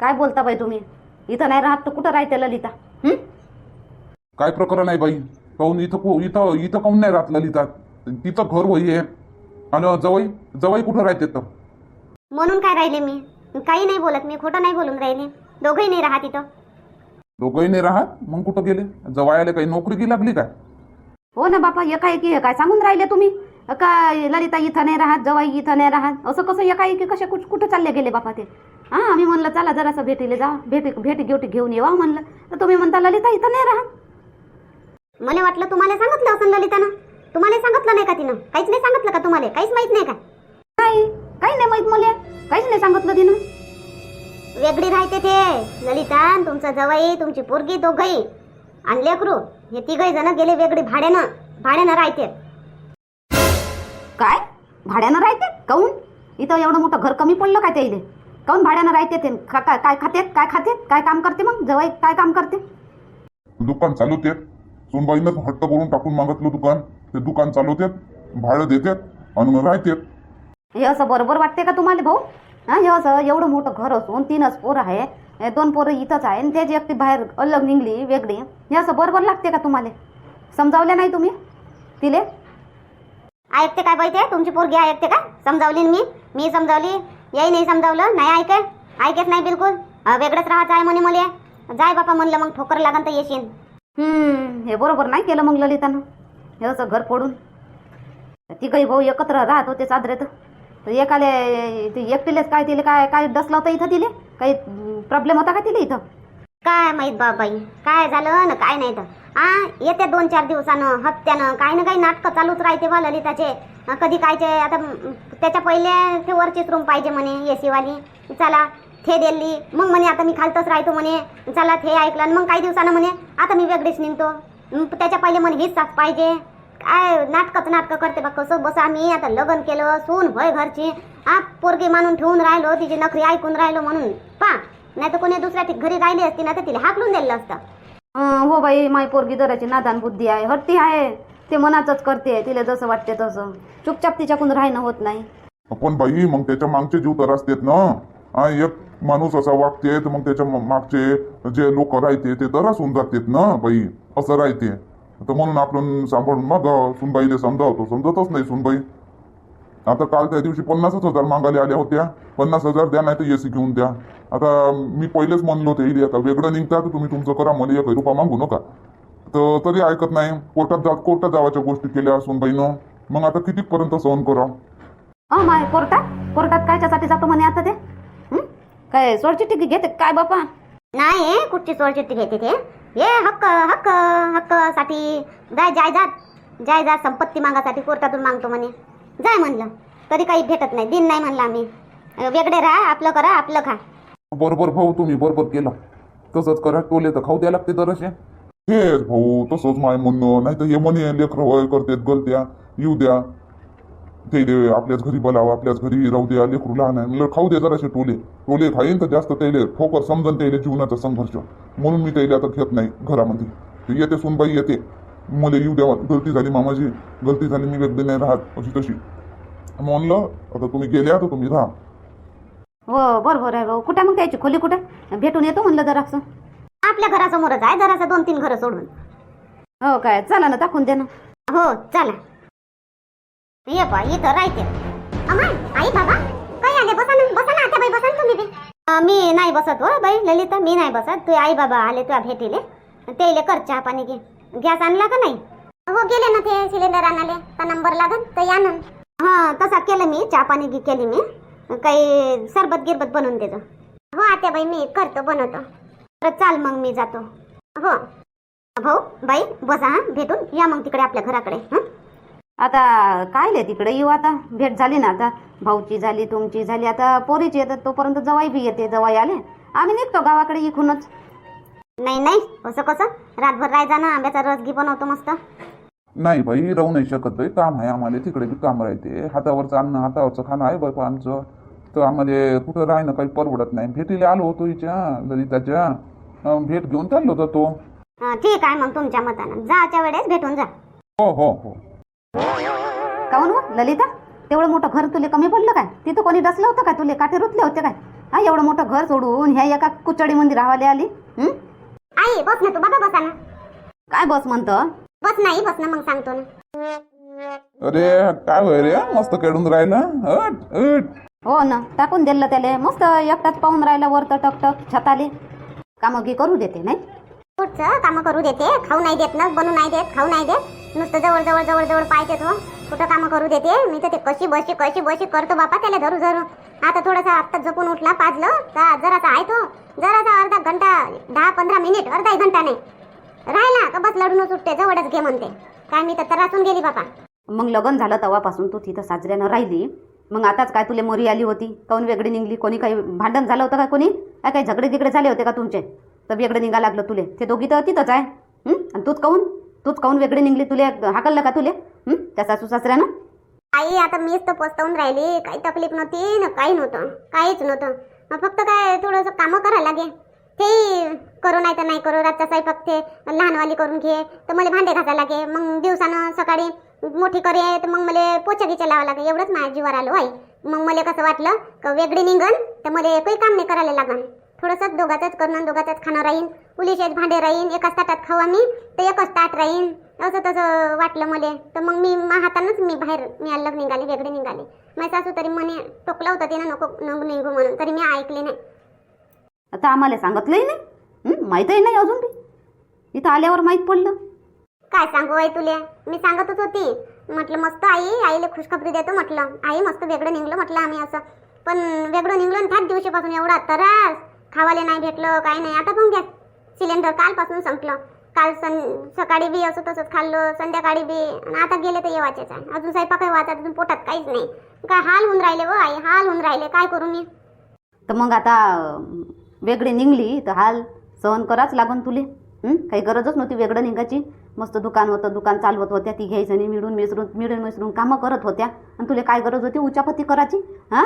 काय बोलता बाई तुम्ही? इथं नाही राहत तर कुठं राहते ललिता? हं? काय प्रकरण आहे बाई? काहून इथं कु- इथं इथं काहून नाही राहत ललिता? तिथं घर वही आहे. आणि जवळ जवळ कुठं राहते तर? म्हणून काय राहिले मी? काही नाही बोलत मी खोटं नाही बोलून राहिले. दोघंही नाही राहत इथं. दोघंही नाही राहत? मग कुठं गेले? जवळ काही नोकरी की लागली काय? हो ना बापा एकाएकी हे काय सांगून राहिले तुम्ही? काय ललिता इथं नाही राहत जवाई इथं नाही राहत? असं कसं एकाएकी कुठ कुठं चालले गेले बापा ते? हां आम्ही म्हणलं चला जरासं भेटीले जा भेटी भेटी घेवटी घेऊन येवा म्हणलं. तर तुम्ही म्हणता ललिता इथं नाही राहत. मला वाटलं तुम्हाला सांगितलं असं ललितानं. तुम्हाला सांगितलं नाही का तिनं? काहीच नाही सांगितलं का तुम्हाला? काहीच माहीत नाही का? नाही काही नाही माहीत मला. काहीच नाही सांगितलं तिनं. वेगळी राहते ते. ललिता तुमचं जवाई तुमची पोरगी दोघही. आणि लेकरू हे तिघही जण गेले वेगळी भाड्यानं. भाड्यानं राहते. काय? भाड्यानं राहते? काऊन? इथं एवढं मोठं घर कमी पडलं काय त्या इथे काऊन भाड्यानं राहते ते? का- काय काय खाते? काय खाते? काय काम करते मग? जवाई काय काम करते? दुकान चालवते. सोनबाईनं हट्ट करून टाकून मागितलं दुकान. ते दुकान चालवते भाडं देतात आणि मग राहते. हे असं बरोबर वाटते का तुम्हाला भाऊ? हा हे असं एवढं मोठं घर असून तीनच पोरं आहे. हे दोन पोरं इथंच आहे आणि त्याची एकटी बाहेर अलग निघली वेगळी हे असं बरोबर लागते का तुम्हाला? समजावल्या नाही तुम्ही? तिले? ऐकते काय पाहिजे तुमची पोरगी ऐकते का? समजावली ना मी? मी समजावली? याही नाही समजावलं? नाही ऐके. ऐकत नाही बिलकुल. वेगळंच राहायचं आहे म्हणे मला. जाय बापा म्हणलं मग ठोकर लागन तर येशील हम्म, हे बरोबर नाही केलं मग ललितानं. हे असं घर फोडून. तिघही भाऊ एकत्र राहत होते चादरेत तर एकाले ते एकटीलेच काय तिले काय काय डसलं होतं इथं तिले? काही प्रॉब्लेम होता का तिले इथं? काय माहीत बाबाई. काय झालं ना काय नाही तर. आ येते दोन चार दिवसानं हप्त्यानं काही ना काही नाटकं चालूच राहते बा ललिताचे. कधी कायचे आता त्याच्या पहिले ते वरचीच रूम पाहिजे म्हणे ए सीवाली चला थे दिली मग म्हणे आता मी खालतच राहतो म्हणे. चला थे ऐकलं. मग काही दिवसानं म्हणे आता मी वेगळीच निघतो. त्याच्या पहिले म्हणे हीच साथ पाहिजे. काय नाटकच नाटकं करते बा कसं बस आम्ही आता लग्न केलं सून होय घरची. आ पोरगी मानून ठेवून राहिलो तिची नखरी ऐकून राहिलो म्हणून. पा नाही तर कोणी दुसऱ्या घरी राहिली असती ना तर तिला हाकलून दिलं असतं. हो बाई माय पोरगी दराची नादान बुद्धी आहे. हट्टी आहे. ते मनाचंच करते. तिला जसं वाटते तसं. चुपचाप तिच्याकडून राहणं होत नाही. पण बाई मग त्याच्या मागचे जीव तर असतेत ना? हा एक माणूस असा वागते तर मग त्याच्या मागचे जे लोक राहते ते तर होऊन जातेत ना बाई? असं राहते. तर म्हणून आपण सांभाळून मग सुनबाईने समजावतो. समजतच नाही सुनबाई. आता काल त्या दिवशी पन्नासच हजार मागायला आल्या होत्या. पन्नास हजार द्या नाही तर एसी घेऊन द्या. आता मी पहिलेच म्हणलो होते इले आता वेगळं निघता तर तुम्ही तुमचं करा मला एक रुपया मागू नका. तर तरी ऐकत नाही. कोर्टात जा कोर्टात जावाच्या गोष्टी केल्या सुनबाईनं मग आता कितीपर्यंत सहन करा? अ माय कोर्टात? कोर्टात कायच्यासाठी जातो म्हणे आता ते? हं? काय सोडचिठ्ठी घेते काय बापा? नाही कुठची सोडचिठ्ठी घेते ते? हे हक्क हक्क हक्कासाठी जाय जायदाद जायदाद संपत्ती मागासाठी कोर्टातून मागतो म्हणे. जाय म्हणलं. कधी काही भेटत नाही. दिन नाही म्हणलं आम्ही. वेगळे राहा आपलं करा आपलं खा. बरोबर भाऊ तुम्ही बरोबर केलं. तसंच करा टोले तर खाऊ द्या लागते जराशे हेच भाऊ तसंच माय म्हणणं. नाही तर हे म्हणे लेकरं वय करतेत गलत्या. येऊ द्या. ते दे आपल्याच घरी बोलावं आपल्याच घरी राहू द्या. लेकरू लहान आहे. म्हणलं खाऊ दे जराशे टोले. टोले खाईन तर जास्त त्याले ठोकर समजन त्याले जीवनाचा संघर्ष. म्हणून मी त्याला आता घेत नाही घरामध्ये. ते येते सुनबाई येते. मला येऊ द्यावा. गलती झाली मामाची गलती झाली मी वेगळी नाही राहत. अशी तशी. म्हणलं आता तुम्ही गेल्या तर तुम्ही राहा. हो बरोबर आहे भाऊ. कुठे मग त्याची खोली कुठे? भेटून येतो म्हणलं जरासं. आपल्या घरासमोरच आहे जरासं दोन तीन घरं सोडून. हो काय? चला ना दाखवून दे ना. हो चला. ये पा इथं राहते. अमाय आई बाबा. काय आले? बसा ना बसा ना आता बाई बसा ना तुम्ही बी. अं, मी नाही बसत हो बाई. ललिता मी नाही बसत. तू आई बाबा आले तुझ्या भेटीले. त्याले कर चहा पाणी घे. गॅस आणला का नाही? हो गेले ना ते सिलेंडर आणाले का नंबर लागन तर या ना. हा तसा केलं मी चहा पाणी केली मी. काही सरबत गिरबत बनवून देतो. हो आता बाई मी करतो बनवतो. तर चाल मग मी जातो. हो. भाऊ बाई बसा हा भेटून. या मग तिकडे आपल्या घराकडे हं. आता काय ले तिकडे येऊ आता? भेट झाली ना आता. भाऊची झाली तुमची झाली. आता पोरीची येतात तोपर्यंत जवाई बी येते जवाई आले. आम्ही निघतो गावाकडे इकूनच नाही नाही असं कसं? रातभर राहायचा ना आंब्याचा रस घी बनवतो मस्त. नाही बाई राहू नाही शकत बाई काम आहे आम्हाला तिकडे बी काम राहते. हातावरचं अन्न हातावरचं खाणं आहे बापा आमचं. तर आम्हाला कुठं राहणं काही परवडत नाही. भेटीला आलो होतो हिच्या ललिताच्या. अं, भेट घेऊन चाललो होतो तो. हं, ठीक आहे मग तुमच्या मतानं. जाच्या वेळेस भेटून जा. हो हो हो. काऊन हो ललिता? तेवढं मोठं घर तुले कमी पडलं काय? तिथं कोणी डसलं होतं काय तुले? काटे रुतले होते काय? हा एवढं मोठं घर सोडून ह्या एका कुचडीमध्ये राहायला आली? हं? आई बस ना तू बाबा बसा ना काय बस म्हणतं? बस नाही बस ना मग सांगतो ना. अरे काय होय रे? मस्त खेळून राहिला? हट हट. हो ना टाकून दिलं त्याले. मस्त एकटाच पाहून राहिला वर तर टक छताले. कामं की करू देते नाही? कुठचं कामं करू देते. खाऊ नाही देत ना बनू नाही देत खाऊ नाही देत. नुसतं जवळ जवळ जवळ जवळ पाहिजे तो. कुठं कामं करू देते? मी तर ते कशी बशी कशी बशी करतो बापा त्याला धरू धरू. आता थोडासा आत्ता झोपून उठला पाजलं. तर जरासा आहे तो. जरासा घंटा दहा पंधरा मिनिट अर्धा एक घंटा नाही. राहिला का बस लढूनच उठते जवळच घे म्हणते. काय मी तर त्रासून गेली बापा. मग लग्न झालं तेव्हापासून तू तिथं साजऱ्यानं राहिली. मग आताच काय तुले मोरी आली होती? काऊन वेगळी निघली? कोणी काही भांडण झालं होतं का कोणी? काय काही झगडे तिकडे झाले होते का तुमचे? तर वेगळं निघा लागलं तुले. ते दोघी तर तिथंच आहे? आणि तूच काऊन? तूच काऊन वेगळी निघली? तुले हाकललं का तुले? त्या सासू सासऱ्यानं? आई आता मीच तर पस्तावून राहिली. काही तकलीफ नव्हती ना काही नव्हतं. काहीच नव्हतं. फक्त काय थोडंसं कामं करायला लागे. ते करू नाही तर नाही करू रातचा स्वयंपाक ते लहानवाली करून घे तर मला भांडे घासायला लागे मग दिवसानं सकाळी मोठी करे तर मग मला पोचा गिचा लावा लागे एवढंच माझ्या जीवावर आलो आई मग मला कसं वाटलं का वेगळी निघन तर मला काही काम नाही करायला लागन. थोडंसंच दोघाचंच करणं दोघाचंच खाणं राहीन पुलिशेच भांडे राहीन एकाच ताटात खाऊ आम्ही तर एकच ताट राहीन. असं तसं वाटलं मला. तर मग मी मा हातानंच मी बाहेर मी अलग निघाले वेगळे निघाले. माझी सासू तरी म्हणे टोकलं होतं तिनं नको नको निघू म्हणून तरी मी ऐकले नाही. आता आम्हाला सांगितलंही नाही. हं? माहीतही नाही अजून बी. इथं आल्यावर माहीत पडलं. काय सांगू आई तुले? मी सांगतच होती. म्हटलं मस्त आई आईला खुशखबरी देतो म्हटलं. आई मस्त वेगळं निघलं म्हटलं आम्ही असं. पण वेगळं निघलं त्याच दिवशीपासून एवढा त्रास. खावाले नाही भेटलं काही नाही. आता पण घ्या. सिलेंडर कालपासून संपलं. काल सं सकाळी बी असं तसंच खाल्लं संध्याकाळी बी. आणि आता गेले तर येवाचेच आहे. अजून स्वयंपाक वाचात अजून पोटात काहीच नाही. काय हाल होऊन राहिले व आई? हाल होऊन राहिले. काय करू मी? तर मग आता वेगळी निघली तर हाल सहन कराच लागन तुले. काही गरजच नव्हती वेगळं निघायची. मस्त दुकान होतं दुकान चालवत होत्या. ती घ्यायचं मिळून मिसळून मिळून मिसळून कामं करत होत्या. आणि तुले काय गरज होती? उचापती करायची. हां?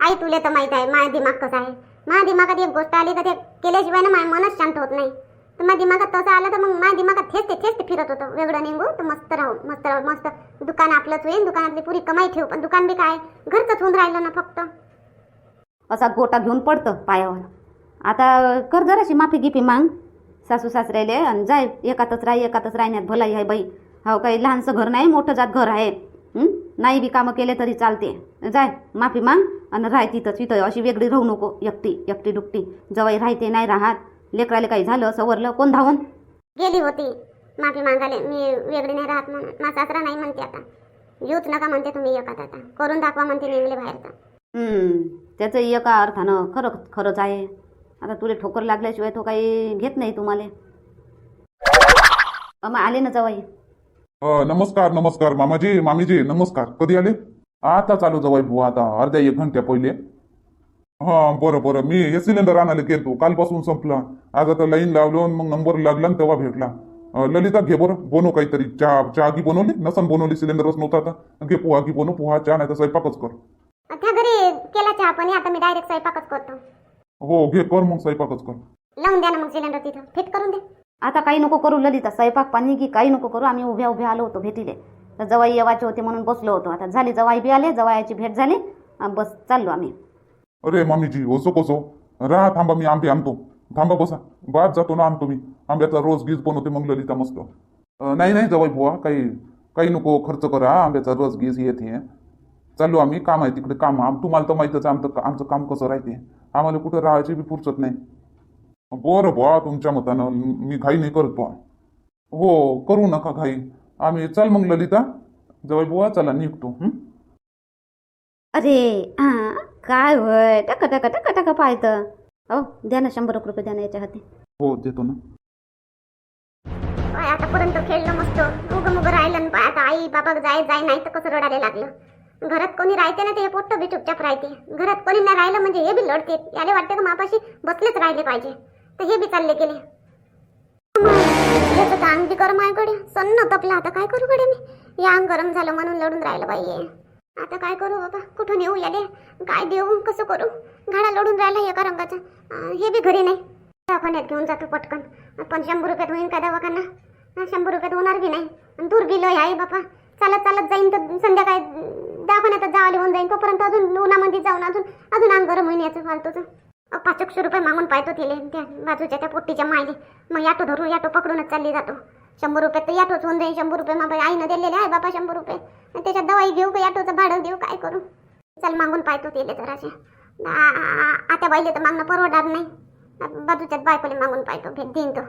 आई तुले तर माहीत आहे माझा दिमाग कसा आहे. माझ्या दिमागात एक गोष्ट आली तर ते केल्याशिवाय ना माझ्या मनच शांत होत नाही. तर माझ्या दिमागात तसं आलं तर मग माझ्या दिमागात थेच ते थेच ते फिरत होतं. वेगळं निघू तर मस्त राहू मस्त राहू मस्त. दुकान आपलंच होईल दुकानातली पुरी कमाई ठेवू. पण दुकान बी काय? घरचंच होऊन राहिलं ना फक्त. असा गोटा घेऊन पडतं पायावर. आता कर जराशी माफी गिफी मांग. सासू सासऱ्याले आणि जाय एकातच राही एकातच राहण्यात भलाई आहे बाई. हो काही लहानसं घर नाही मोठं जात घर आहे. नाही बी कामं केले तरी चालते. जाय माफी मांग आणि राह तिथंच तिथं अशी वेगळी राहू नको एकटी एकटी डुकटी जवाई राहते नाही राहत. लेकराले काही झालं सवरलं कोण धावून? गेली होती. माफी मागायला मी वेगळी नाही राहत म्हणून. माझा सासरा नाही म्हणते आता. येऊच नका म्हणते तुम्ही एकात आता. करून दाखवा म्हणते निघले बाहेर त्याचं एका अर्थानं खरं खरंच आहे. आता तुला ठोकर लागल्याशिवाय तो काही घेत नाही तुम्हाला. मग आले ना जवाई? नमस्कार नमस्कार मामाजी मामीजी नमस्कार. कधी आले? आता चालू जवाई बुवा आता अर्ध्या एक घंट्या पहिले. हा बरं बरं. मी हे सिलेंडर आणायला गेलतो. कालपासून संपला. आज आता लाईन लावलो आणि मग नंबर लागला तेव्हा भेटला. ललिता घे बरं. बनव काहीतरी. चहा चहा की बनवली? नसन बनवली? सिलेंडरच नव्हता आता. घे पोहा की बनव. पोहा चहा नाही तर स्वयंपाकच कर. त्या घरी केला चहा पाणी आता मी डायरेक्ट स्वयंपाकच करतो. हो घे कर मग स्वयंपाकच कर. लावून द्या ना मग सिलेंडर तिथं. फिट करून दे. आता काही नको करू ललिता स्वयंपाक पाणी की काही नको करू आम्ही उभ्या उभ्या आलो होतो भेटीले. तर जवाई येवायचे होते म्हणून बसलो होतो. आता झाली जवाई बी आले जवायाची भेट झाली बस चाललो आम्ही. अरे मामीजी ओसो कोसो. राहा थांबा मी आंबे आणतो. थांबा बसा. बाद जातो ना आणतो मी. आंब्याचा रोज गीज बनवते मग ललिता मस्त. अ, नाही नाही जवाई बुवा काही काही नको खर्च करा. आंब्याचा रस गीज येते. चाललो आम्ही काम आहे तिकडे काम. आम तुम्हाला तर माहीतच आहे आमचं आमचं काम कसं राहते. आम्हाला कुठं राहायची बी फुरसत नाही. बरं बुवा तुमच्या मतानं मी घाई नाही करत बुवा. हो करू नका घाई. आम्ही चल मग ललिता. जवाई बुवा चला निघतो? अरे हां काय होय? टक टक टक टक पाहतं हो द्या ना शंभर रुपये द्या ना याच्या हाती. हो देतो ना. आतापर्यंत खेळलं मस्त. उग मुग राहिलं आणि आता आई बाबा जाय जाय नाही तर कसं रडायला लागलं? घरात कोणी राहते ना ते पोट्ट बी चुपचाप राहते. घरात कोणी नाही राहिलं म्हणजे हे बी लढते. याले वाटते का मापाशी बसलेच राहिले पाहिजे. तर हे बी चालले गेले. याचं अंग बी गरम आहे गड्या. सन्न तपला आता काय करू गड्या मी? या अंग गरम झालं म्हणून लढून राहिलं बाई आता काय करू बाबा? कुठून येऊ याले? काय देऊ? कसं करू? घाडा लढून राहिला एका रंगाचा. हे बी घरी नाही. दवाखान्यात घेऊन जातो पटकन. पण शंभर रुपयात होईल का दवाखाना? शंभर रुपयात होणार बी नाही. दूर बी लय आहे बापा. चालत चालत जाईन तर संध्याकाळी दवाखान्यात जावले होऊन जाईन. तोपर्यंत अजून उन्हामध्ये जाऊन अजून अजून अंग गरम होईन याचं फालतूचं पाच एकशे रुपये मागून पाहतो तिले त्या बाजूच्या त्या पोट्टीच्या मायले. मग याटो धरून याटो पकडूनच चालली जातो. शंभर रुपये तर याटोच होऊन जाईल शंभर रुपये मग आईनं दिलेले आहे बाबा शंभर रुपये. आणि त्याच्यात दवाई घेऊ का याटोचं भाडं देऊ काय करू? चल मागून पाहतो तिले जराशे. आता बाईले तर मागणं परवडणार नाही. बाजूच्यात बायकोले मागून पाहतो भेट देईन तो.